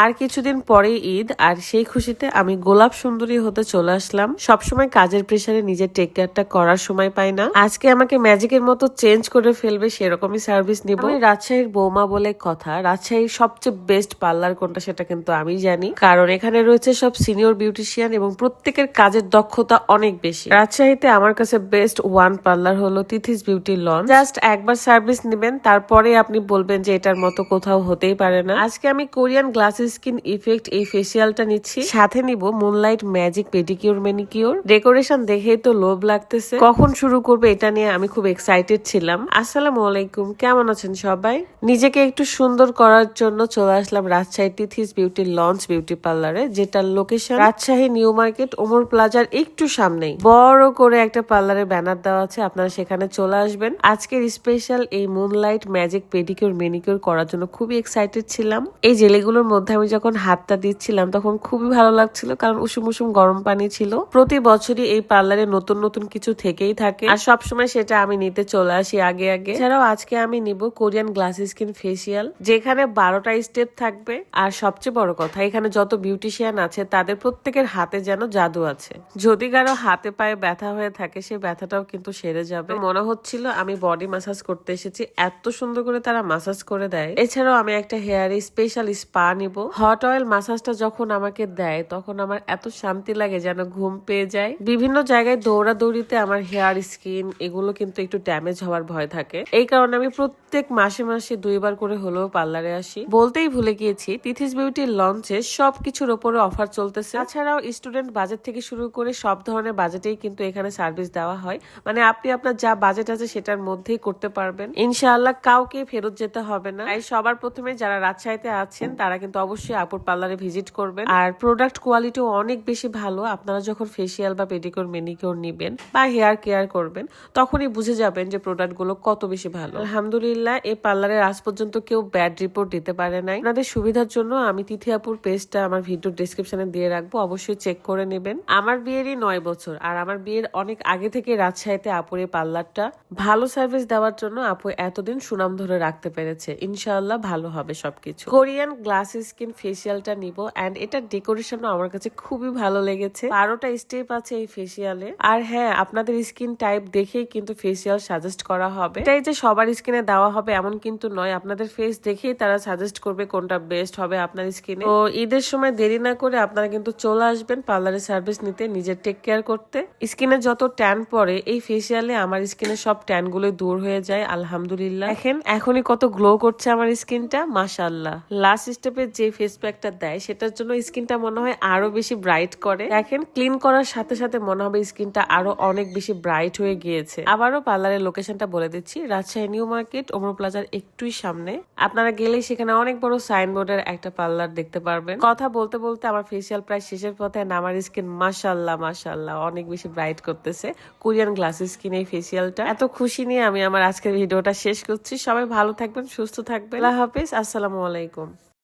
আর কিছুদিন পরেই ঈদ, আর সেই খুশিতে আমি গোলাপ সুন্দরী হতে চলে আসলাম। সবসময় কাজের প্রেসারে নিজের টেক কেয়ারটা করার সময় পাই না। আজকে আমাকে ম্যাজিকের মতো চেঞ্জ করে ফেলবে সেরকমই সার্ভিস নিব। রাজশাহীর বৌমা বলে কথা, রাজশাহীর সবচেয়ে বেস্ট পার্লার কোনটা সেটা কিন্তু আমি জানি। কারণ এখানে রয়েছে সব সিনিয়র বিউটিশিয়ান এবং প্রত্যেকের কাজের দক্ষতা অনেক বেশি। রাজশাহীতে আমার কাছে বেস্ট ওয়ান পার্লার হলো তিথিস বিউটি লন জাস্ট একবার সার্ভিস নেবেন, তারপরে আপনি বলবেন যে এটার মতো কোথাও হতেই পারে না। আজকে আমি কোরিয়ান গ্লাস স্কিন ইফেক্ট এই ফেসিয়ালটা নিচ্ছি। সাথে নিব moonlight magic pedicure manicure decoration দেখেই তো লোভ লাগতেছে। কখন শুরু করবে এটা নিয়ে আমি খুব এক্সাইটেড ছিলাম। আসসালামু আলাইকুম, কেমন আছেন সবাই? নিজেকে একটু সুন্দর করার জন্য চলে আসলাম Rajshahi Tithi's beauty lounge beauty পার্লারে যেটার location Rajshahi new market Omar প্লাজার একটু সামনেই। বড় করে একটা পার্লারের ব্যানার দেওয়া আছে, আপনারা সেখানে চলে আসবেন। আজকের স্পেশাল এই মুনলাইট ম্যাজিক পেডিকিউর মেনিকিউর করার জন্য খুবই এক্সাইটেড ছিলাম। এই জেলেগুলোর মধ্যে আমি যখন হাতটা দিচ্ছিলাম, তখন খুবই ভালো লাগছিল কারণ উষুম উষুম গরম পানি ছিল। প্রতি বছরই এই পার্লারে নতুন নতুন কিছু থেকেই থাকে আর সবসময় সেটা আমি নিতে চলে আসি আগে আগে। এছাড়াও আজকে আমি নিব কোরিয়ান গ্লাস স্কিন ফেসিয়াল, যেখানে বারোটা স্টেপ থাকবে। আর সবচেয়ে বড় কথা, এখানে যত বিউটিশিয়ান আছে, তাদের প্রত্যেকের হাতে যেন জাদু আছে। যদি কারও হাতে পায়ে ব্যথা হয়ে থাকে সেই ব্যথাটাও কিন্তু সেরে যাবে। মনে হচ্ছিল আমি বডি মাসাজ করতে এসেছি, এত সুন্দর করে তারা মাসাজ করে দেয়। এছাড়াও আমি একটা হেয়ারে স্পেশাল স্পা নিব হট অয়েল মাসাজটা যখন আমাকে দেয়, তখন আমার এত শান্তি লাগে যেন ঘুম পেয়ে যায়। বিভিন্ন জায়গায় দৌড়াদৌড়িতে আমার হেয়ার স্কিন এগুলো কিন্তু একটু ড্যামেজ হওয়ার ভয় থাকে। এই কারণে আমি প্রত্যেক মাসে মাসে দুইবার করে হলেও পার্লারে আসি। বলতেই ভুলে গিয়েছি, তিথিস বিউটির লঞ্চে সবকিছুর ওপরে অফার চলতেছে। তাছাড়াও স্টুডেন্ট বাজেট থেকে শুরু করে সব ধরনের বাজেটেই কিন্তু এখানে সার্ভিস দেওয়া হয়। মানে আপনি আপনার যা বাজেট আছে সেটার মধ্যেই করতে পারবেন। ইনশাআল্লাহ কাউকে ফেরত যেতে হবে না। সবার প্রথমে যারা রাজশাহীতে আছেন, তারা কিন্তু অবশ্যই আপুর পার্লারে ভিজিট করবেন। আর প্রোডাক্ট কোয়ালিটিও অনেক বেশি ভালো। আপনারা যখন ফেসিয়াল বা পেডিকিউর মেনিকিউর নিবেন বা হেয়ার কেয়ার করবেন তখনই বুঝে যাবেন যে প্রোডাক্টগুলো কত বেশি ভালো। আলহামদুলিল্লাহ এই পার্লারের আজ পর্যন্ত কেউ ব্যাড রিপোর্ট দিতে পারে নাই। আপনাদের সুবিধার জন্য আমি তিথি আপুর পেজটা আমার ভিডিও ডিসক্রিপশনে দিয়ে রাখব। অবশ্যই চেক করে নেবেন। আমার বিয়েরই নয় বছর আর আমার বিয়ের অনেক আগে থেকে রাজশাহীতে আপুর এই পার্লারটা ভালো সার্ভিস দেওয়ার জন্য আপু এতদিন সুনাম ধরে রাখতে পেরেছে। ইনশাআল্লাহ ভালো হবে সবকিছু। কোরিয়ান গ্লাস স্কিন ফেসিয়ালটা নিব অ্যান্ড এটার ডেকোরেশনও আমার কাছে খুবই ভালো লেগেছে। বারোটা স্টেপ আছে এই ফেসিয়ালে আর হ্যাঁ আপনাদের স্কিন টাইপ দেখেই কিন্তু ফেসিয়াল সাজেস্ট করা হবে। এটাই যে সবার স্কিনে দেওয়া হবে এমন কিন্তু নয়, আপনাদের ফেস দেখেই তারা সাজেস্ট করবে কোনটা বেস্ট হবে আপনার স্কিনে তো ঈদের সময় দেরি না করে আপনারা কিন্তু চলে আসবেন পার্লারের সার্ভিস নিতে, নিজের টেক কেয়ার করতে। স্কিনে যত ট্যান পরে এই ফেসিয়ালে আমার স্কিনে সব ট্যানগুলো দূর হয়ে যায়, আলহামদুলিল্লাহ। দেখেন, এখনই কত গ্লো করছে আমার স্কিনটা মাশাল্লাহ লাস্ট স্টেপে যে ফেস প্যাকটা দেয়, সেটার জন্য স্কিনটা মনে হয় আরও বেশি ব্রাইট করে। দেখেন ক্লিন করার সাথে সাথে মনে হবে স্কিনটা আরও অনেক বেশি ব্রাইট হয়ে গিয়েছে। আবারও পার্লারের লোকেশনটা বলে দিচ্ছি, রাজশাহী নিউ মার্কেট, ওমর প্লাজার একটুই সামনে। আপনারা গেলেই সেখানে অনেক বড় সাইনবোর্ডের একটা পার্লার দেখতে পারবেন। কথা বলতে বলতে আমার ফেসিয়াল প্রায় শেষের পথে আমার স্কিন মাশাল্লাহ মাশাল্লাহ অনেক বেশি ব্রাইট করতেছে। কোরিয়ান গ্লাস স্কিন এই ফেসিয়ালটা এত খুশি নিয়ে আমি আমার আজকের ভিডিওটা শেষ করছি। সবাই ভালো থাকবেন, সুস্থ থাকবেন। আল্লাহ হাফিজ, আসসালামু আলাইকুম।